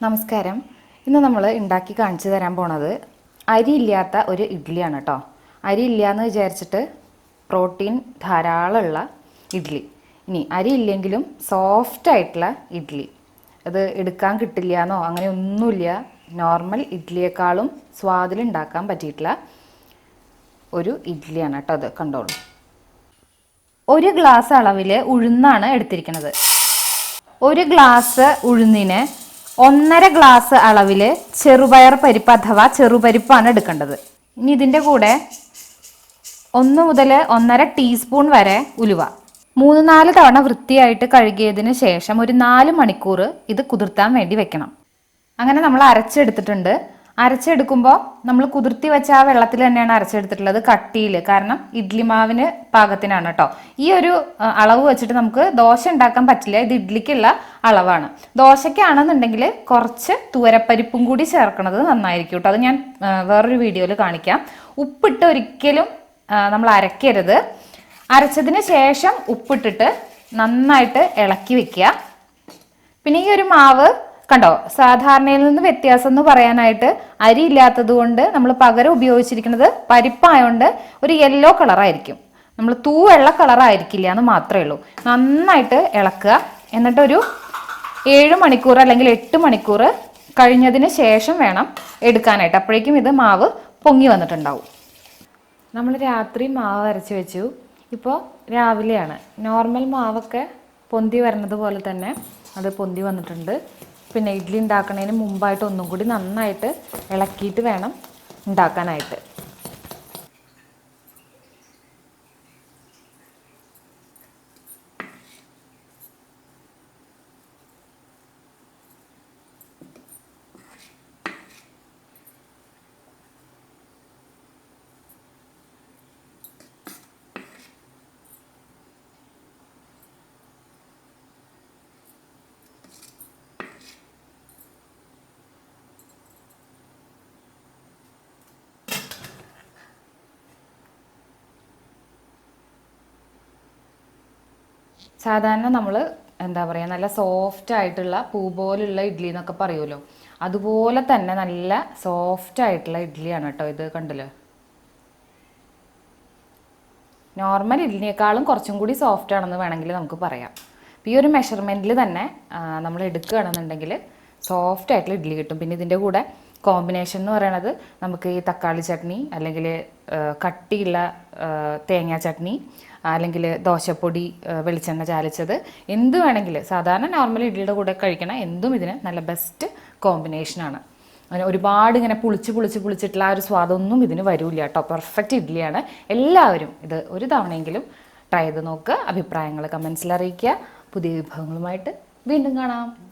നമസ്കാരം. ഇന്ന് നമ്മൾ ഉണ്ടാക്കി കാണിച്ചു തരാൻ പോണത് അരി ഇല്ലാത്ത ഒരു ഇഡ്ഡലിയാണ് കേട്ടോ അരി ഇല്ല എന്ന് വിചാരിച്ചിട്ട് പ്രോട്ടീൻ ധാരാളമുള്ള ഇഡ്ഡലി ഇനി അരി ഇല്ലെങ്കിലും സോഫ്റ്റ് ആയിട്ടുള്ള ഇഡ്ഡലി അത് എടുക്കാൻ കിട്ടില്ല എന്നോ അങ്ങനെ ഒന്നുമില്ല നോർമൽ ഇഡ്ഡലിയേക്കാളും സ്വാദിൽ ഉണ്ടാക്കാൻ പറ്റിയിട്ടുള്ള ഒരു ഇഡ്ഡലിയാണ് കേട്ടോ അത്. കണ്ടോളൂ. ഒരു ഗ്ലാസ് അളവിൽ ഉഴുന്നാണ് എടുത്തിരിക്കുന്നത് ഒരു ഗ്ലാസ് ഉഴുന്നിന് ഒന്നര ഗ്ലാസ് അളവിൽ ചെറുപയർ പരിപ്പ് അഥവാ ചെറുപരിപ്പാണ് എടുക്കേണ്ടത്. ഇനി ഇതിന്റെ കൂടെ ഒന്ന് മുതൽ ഒന്നര ടീസ്പൂൺ വരെ ഉലുവ. മൂന്ന് നാല് തവണ വൃത്തിയായിട്ട് കഴുകിയതിന് ശേഷം ഒരു നാല് മണിക്കൂർ ഇത് കുതിർത്താൻ വേണ്ടി വെക്കണം. അങ്ങനെ നമ്മൾ അരച്ചെടുത്തിട്ടുണ്ട്. അരച്ചെടുക്കുമ്പോൾ നമ്മൾ കുതിർത്തി വെച്ച ആ വെള്ളത്തിൽ തന്നെയാണ് അരച്ചെടുത്തിട്ടുള്ളത് കട്ടിയിൽ കാരണം ഇഡ്ലി മാവിന് പാകത്തിനാണ് കേട്ടോ ഈ ഒരു അളവ് വെച്ചിട്ട് നമുക്ക് ദോശ ഉണ്ടാക്കാൻ പറ്റില്ല. ഇത് ഇഡ്ലിക്കുള്ള അളവാണ്. ദോശയ്ക്കാണെന്നുണ്ടെങ്കിൽ കുറച്ച് തുവരപ്പരിപ്പും കൂടി ചേർക്കണത് നന്നായിരിക്കും കേട്ടോ അത് ഞാൻ വേറൊരു വീഡിയോയിൽ കാണിക്കാം. ഉപ്പിട്ട് ഒരിക്കലും നമ്മൾ അരക്കരുത്. അരച്ചതിന് ശേഷം ഉപ്പിട്ടിട്ട് നന്നായിട്ട് ഇളക്കി വെക്കുക. പിന്നെ ഈ ഒരു മാവ് കണ്ടോ സാധാരണയിൽ നിന്ന് വ്യത്യാസം എന്ന് പറയാനായിട്ട് അരി ഇല്ലാത്തത് കൊണ്ട് നമ്മൾ പകരം ഉപയോഗിച്ചിരിക്കുന്നത് പരിപ്പായോണ്ട് ഒരു യെല്ലോ കളറായിരിക്കും നമ്മൾ തൂ വെള്ള കളറായിരിക്കില്ല എന്ന് മാത്രമേ ഉള്ളൂ. നന്നായിട്ട് ഇളക്കുക. എന്നിട്ടൊരു ഏഴ് മണിക്കൂർ അല്ലെങ്കിൽ എട്ട് മണിക്കൂർ കഴിഞ്ഞതിന് ശേഷം വേണം എടുക്കാനായിട്ട്. അപ്പോഴേക്കും ഇത് മാവ് പൊങ്ങി വന്നിട്ടുണ്ടാവും. നമ്മൾ രാത്രി മാവ് അരച്ച് വെച്ചു. ഇപ്പോൾ രാവിലെയാണ്. നോർമൽ മാവൊക്കെ പൊന്തി വരുന്നത് പോലെ തന്നെ അത് പൊന്തി വന്നിട്ടുണ്ട്. പിന്നെ ഇഡ്ഡലി ഉണ്ടാക്കുന്നതിന് മുമ്പായിട്ട് ഒന്നും കൂടി നന്നായിട്ട് ഇളക്കിയിട്ട് വേണം ഉണ്ടാക്കാനായിട്ട്. സാധാരണ നമ്മൾ എന്താ പറയുക നല്ല സോഫ്റ്റ് ആയിട്ടുള്ള പൂ പോലുള്ള ഇഡ്ഡലി എന്നൊക്കെ പറയുമല്ലോ. അതുപോലെ തന്നെ നല്ല സോഫ്റ്റ് ആയിട്ടുള്ള ഇഡ്ഡലിയാണ് കേട്ടോ ഇത് കണ്ടില്ലേ? നോർമൽ ഇഡ്ഡലിനേക്കാളും കുറച്ചും കൂടി സോഫ്റ്റ് ആണെന്ന് വേണമെങ്കിൽ നമുക്ക് പറയാം. അപ്പോൾ ഈ ഒരു മെഷർമെന്റിൽ തന്നെ നമ്മൾ എടുക്കുകയാണെന്നുണ്ടെങ്കിൽ സോഫ്റ്റ് ആയിട്ടുള്ള ഇഡ്ഡലി കിട്ടും. പിന്നെ ഇതിന്റെ കൂടെ കോമ്പിനേഷൻ എന്ന് പറയുന്നത് നമുക്ക് ഈ തക്കാളി ചട്നി അല്ലെങ്കിൽ കട്ടിയുള്ള തേങ്ങാ ചട്നി അല്ലെങ്കിൽ ദോശപ്പൊടി വെളിച്ചെണ്ണ ചാലിച്ചത് എന്ത് വേണമെങ്കിൽ സാധാരണ നോർമൽ ഇഡ്ഡലിയുടെ കൂടെ കഴിക്കണ എന്തും ഇതിന് നല്ല ബെസ്റ്റ് കോമ്പിനേഷനാണ് ഒരുപാട് ഇങ്ങനെ പുളിച്ച് പുളിച്ച് പുളിച്ചിട്ടുള്ള ആ ഒരു സ്വാദൊന്നും ഇതിന് വരില്ല കേട്ടോ. പെർഫെക്റ്റ് ഇഡ്ഡലിയാണ് എല്ലാവരും ഇത് ഒരു തവണയെങ്കിലും ട്രൈ ചെയ്ത് നോക്കുക അഭിപ്രായങ്ങൾ കമൻസിൽ അറിയിക്കുക. പുതിയ വിഭവങ്ങളുമായിട്ട് വീണ്ടും കാണാം.